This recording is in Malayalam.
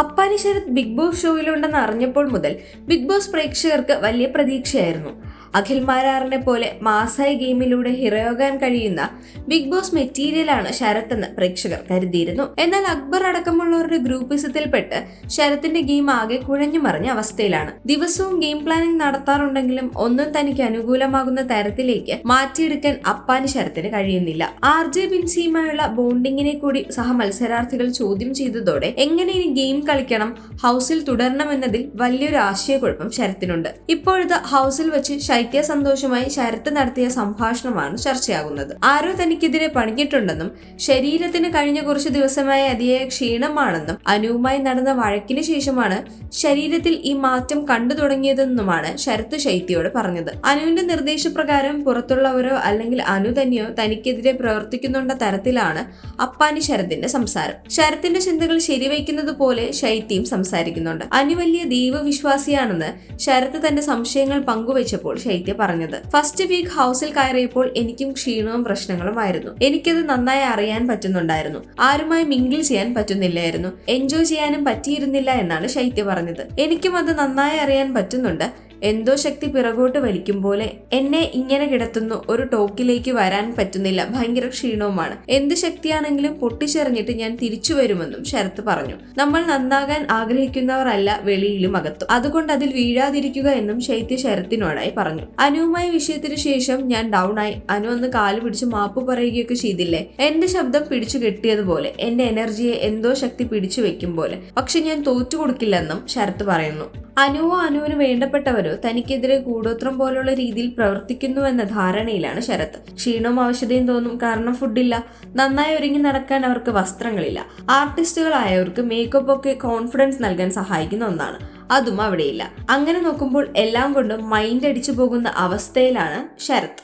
അപ്പാനി ശരത് ബിഗ് ബോസ് ഷോയിലുണ്ടെന്ന് അറിഞ്ഞപ്പോൾ മുതൽ ബിഗ് ബോസ് പ്രേക്ഷകർക്ക് വലിയ പ്രതീക്ഷയായിരുന്നു. അഖിൽ മാരാറിനെ പോലെ മാസായി ഗെയിമിലൂടെ ഹിറയോകാൻ കഴിയുന്ന ബിഗ് ബോസ് മെറ്റീരിയലാണ് ശരത് എന്ന് പ്രേക്ഷകർ കരുതിയിരുന്നു. എന്നാൽ അക്ബർ അടക്കമുള്ളവരുടെ ഗ്രൂപ്പിസത്തിൽപ്പെട്ട് ശരത്തിന്റെ ഗെയിം ആകെ കുഴഞ്ഞു മറിഞ്ഞ അവസ്ഥയിലാണ്. ദിവസവും ഗെയിം പ്ലാനിംഗ് നടത്താറുണ്ടെങ്കിലും ഒന്നും തനിക്ക് അനുകൂലമാകുന്ന തരത്തിലേക്ക് മാറ്റിയെടുക്കാൻ അപ്പാന് ശരത്തിന് കഴിയുന്നില്ല. ആർ ജെ ബിൻസിയുമായുള്ള ബോണ്ടിങ്ങിനെ കൂടി സഹ മത്സരാർത്ഥികൾ ചോദ്യം ചെയ്തതോടെ എങ്ങനെ ഇനി ഗെയിം കളിക്കണം ഹൗസിൽ തുടരണമെന്നതിൽ വലിയൊരു ആശയക്കുഴപ്പം ശരത്തിനുണ്ട്. ഇപ്പോഴത്തെ ഹൗസിൽ വെച്ച് ശൈത്യ സന്തോഷമായി ശരത്ത് നടത്തിയ സംഭാഷണമാണ് ചർച്ചയാകുന്നത്. ആരോ തനിക്കെതിരെ പണിഞ്ഞിട്ടുണ്ടെന്നും ശരീരത്തിന് കഴിഞ്ഞ കുറച്ച് ദിവസമായി അതിയായ ക്ഷീണമാണെന്നും അനുവുമായി നടന്ന വഴക്കിന് ശേഷമാണ് ശരീരത്തിൽ ഈ മാറ്റം കണ്ടു തുടങ്ങിയതെന്നുമാണ് ശരത്ത് ശൈത്യയോട് പറഞ്ഞത്. അനുവിന്റെ നിർദ്ദേശപ്രകാരം പുറത്തുള്ളവരോ അല്ലെങ്കിൽ അനു തന്നെയോ തനിക്കെതിരെ പ്രവർത്തിക്കുന്നുണ്ട തരത്തിലാണ് അപ്പാനി ശരത്തിന്റെ സംസാരം. ശരത്തിന്റെ ചിന്തകൾ ശരിവയ്ക്കുന്നത് പോലെ ശൈത്യം സംസാരിക്കുന്നുണ്ട്. അനു വലിയ ദൈവവിശ്വാസിയാണെന്ന് ശരത്ത് തന്റെ സംശയങ്ങൾ പങ്കുവച്ചപ്പോൾ ശൈത്യ പറഞ്ഞത്. ഫസ്റ്റ് വീക്ക് ഹൗസിൽ കയറിയപ്പോൾ എനിക്കും ക്ഷീണവും പ്രശ്നങ്ങളുമായിരുന്നു എനിക്കത് നന്നായി അറിയാൻ പറ്റുന്നുണ്ടായിരുന്നു. ആരുമായി മിങ്കിൾ ചെയ്യാൻ പറ്റുന്നില്ലായിരുന്നു. എൻജോയ് ചെയ്യാനും പറ്റിയിരുന്നില്ല എന്നാണ് ശൈത്യ പറഞ്ഞത്. എനിക്കും അത് നന്നായി അറിയാൻ പറ്റുന്നുണ്ട്. എന്തോ ശക്തി പിറകോട്ട് വലിക്കും പോലെ എന്നെ ഇങ്ങനെ കിടത്തുന്നു. ഒരു ടോക്കിലേക്ക് വരാൻ പറ്റുന്നില്ല. ഭയങ്കര ക്ഷീണവുമാണ്. എന്ത് ശക്തിയാണെങ്കിലും പൊട്ടിച്ചെറിഞ്ഞിട്ട് ഞാൻ തിരിച്ചു വരുമെന്നും ശരത്ത് പറഞ്ഞു. നമ്മൾ നന്നാകാൻ ആഗ്രഹിക്കുന്നവരല്ല വെളിയിലും അകത്തും. അതുകൊണ്ട് അതിൽ വീഴാതിരിക്കുക എന്നും ശൈത്യ ശരത്തിനോടായി പറഞ്ഞു. അനുവുമായി വിഷയത്തിന് ശേഷം ഞാൻ ഡൗൺ ആയി. അനു അന്ന് കാൽ പിടിച്ച് മാപ്പ് പറയുകയൊക്കെ ചെയ്തില്ലേ? എന്റെ ശബ്ദം പിടിച്ചു കെട്ടിയതുപോലെ എന്റെ എനർജിയെ എന്തോ ശക്തി പിടിച്ചു വെക്കും പോലെ. പക്ഷെ ഞാൻ തോറ്റു കൊടുക്കില്ലെന്നും ശരത്ത് പറയുന്നു. അനുവോ അനുവിന് വേണ്ടപ്പെട്ടവരോ തനിക്കെതിരെ കൂടോത്രം പോലുള്ള രീതിയിൽ പ്രവർത്തിക്കുന്നു എന്ന ധാരണയിലാണ് ശരത്ത്. ക്ഷീണവും ആവശ്യതയും തോന്നും കാരണം ഫുഡില്ല നന്നായി ഒരുങ്ങി നടക്കാൻ അവർക്ക് വസ്ത്രങ്ങളില്ല. ആർട്ടിസ്റ്റുകളായവർക്ക് മേക്കപ്പ് ഒക്കെ കോൺഫിഡൻസ് നൽകാൻ സഹായിക്കുന്ന ഒന്നാണ്. അതും അവിടെയില്ല. അങ്ങനെ നോക്കുമ്പോൾ എല്ലാം കൊണ്ടും മൈൻഡ് അടിച്ചു പോകുന്ന അവസ്ഥയിലാണ് ശരത്ത്